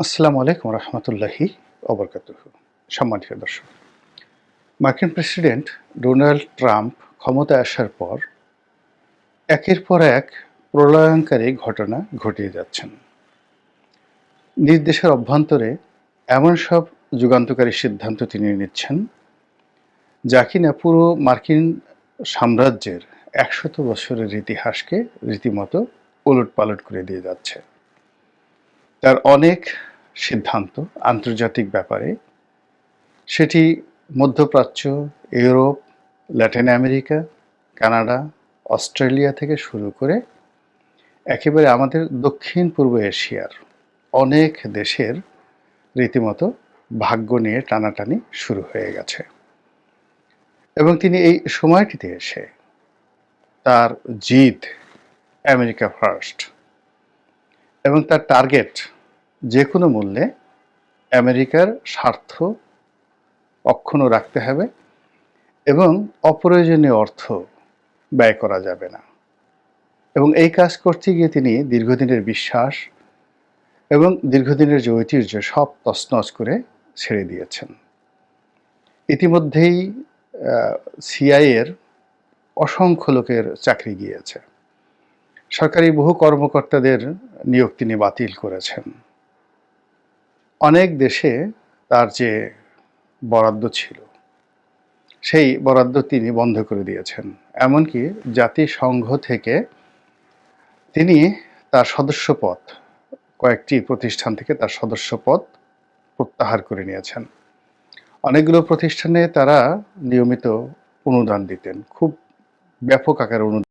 আসসালামু আলাইকুম রহমতুল্লাহি অবরকাত সম্মানিত দর্শক, মার্কিন প্রেসিডেন্ট ডোনাল্ড ট্রাম্প ক্ষমতায় আসার পর একের পর এক প্রলয়ঙ্কারী ঘটনা ঘটিয়ে যাচ্ছেন। নিজ দেশের অভ্যন্তরে এমন সব যুগান্তকারী সিদ্ধান্ত তিনি নিচ্ছেন যা কিনা পুরো মার্কিন সাম্রাজ্যের একশত বছরের ইতিহাসকে রীতিমতো ওলট পালট করে দিয়ে যাচ্ছে। তার অনেক সিদ্ধান্ত আন্তর্জাতিক ব্যাপারে। সেটি মধ্যপ্রাচ্য, Europe, Latin America, Canada, Australia থেকে শুরু করে একেবারে আমাদের দক্ষিণ পূর্ব এশিয়ার অনেক দেশের রীতিমতো ভাগ্য নিয়ে টানাটানি শুরু হয়ে গেছে। এবং তিনি এই সময়টিতে এসে তার জিদ, আমেরিকা ফার্স্ট, এবং তার টার্গেট যে কোনো মূল্যে আমেরিকার স্বার্থ অক্ষুণ্ণ রাখতে হবে এবং অপ্রয়োজনীয় অর্থ ব্যয় করা যাবে না। এবং এই কাজ করতে গিয়ে তিনি দীর্ঘদিনের বিশ্বাস এবং দীর্ঘদিনের যে ঐতিহ্য সব তছনছ করে ছেড়ে দিয়েছেন। ইতিমধ্যেই সিআইয়ের অসংখ্য লোকের চাকরি গিয়েছে। সরকারি বহু কর্মকর্তাদের নিয়োগ তিনি বাতিল করেছেন। অনেক দেশে তার যে বরাদ্দ ছিল, সেই বরাদ্দ তিনি বন্ধ করে দিয়েছেন। এমনকি জাতিসংঘ থেকে তিনি তার সদস্যপদ, কয়েকটি প্রতিষ্ঠান থেকে তার সদস্যপদ প্রত্যাহার করে নিয়েছেন। অনেকগুলো প্রতিষ্ঠানে তারা নিয়মিত অনুদান দিতেন, খুব ব্যাপক আকারে অনুদান